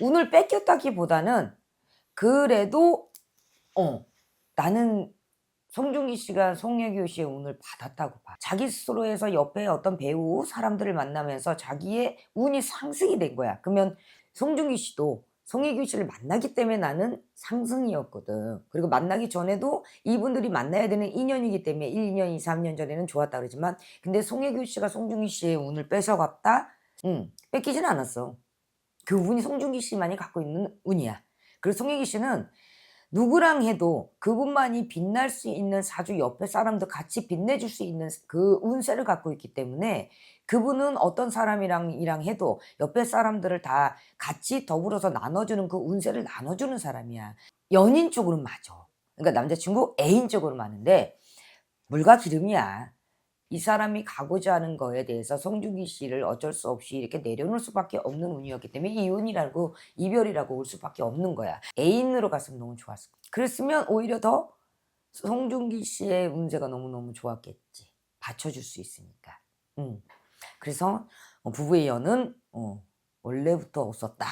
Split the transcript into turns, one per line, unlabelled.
운을 뺏겼다기보다는 그래도 어 나는 송중기 씨가 송혜교 씨의 운을 받았다고 봐. 자기 스스로에서 옆에 어떤 배우 사람들을 만나면서 자기의 운이 상승이 된 거야. 그러면 송중기 씨도 송혜교 씨를 만나기 때문에 나는 상승이었거든. 그리고 만나기 전에도 이분들이 만나야 되는 인연이기 때문에 1, 2년, 2, 3년 전에는 좋았다 그러지만 근데 송혜교 씨가 송중기 씨의 운을 뺏어갔다? 응, 뺏기진 않았어. 그 운이 송중기 씨만이 갖고 있는 운이야. 그리고 송혜교 씨는 누구랑 해도 그분만이 빛날 수 있는 사주 옆에 사람도 같이 빛내줄 수 있는 그 운세를 갖고 있기 때문에 그분은 어떤 사람이랑 이랑 해도 옆에 사람들을 다 같이 더불어서 나눠주는 그 운세를 나눠주는 사람이야. 연인 쪽으로는 맞아. 그러니까 남자친구 애인 쪽으로 많은데 물과 기름이야. 이 사람이 가고자 하는 거에 대해서 송중기 씨를 어쩔 수 없이 이렇게 내려놓을 수밖에 없는 운이었기 때문에 이혼이라고 이별이라고 올 수밖에 없는 거야. 애인으로 갔으면 너무 좋았을 거야. 그랬으면 오히려 더 송중기 씨의 운세가 너무너무 좋았겠지. 받쳐줄 수 있으니까. 음. 그래서 어, 부부의 연은 어, 원래부터 없었다.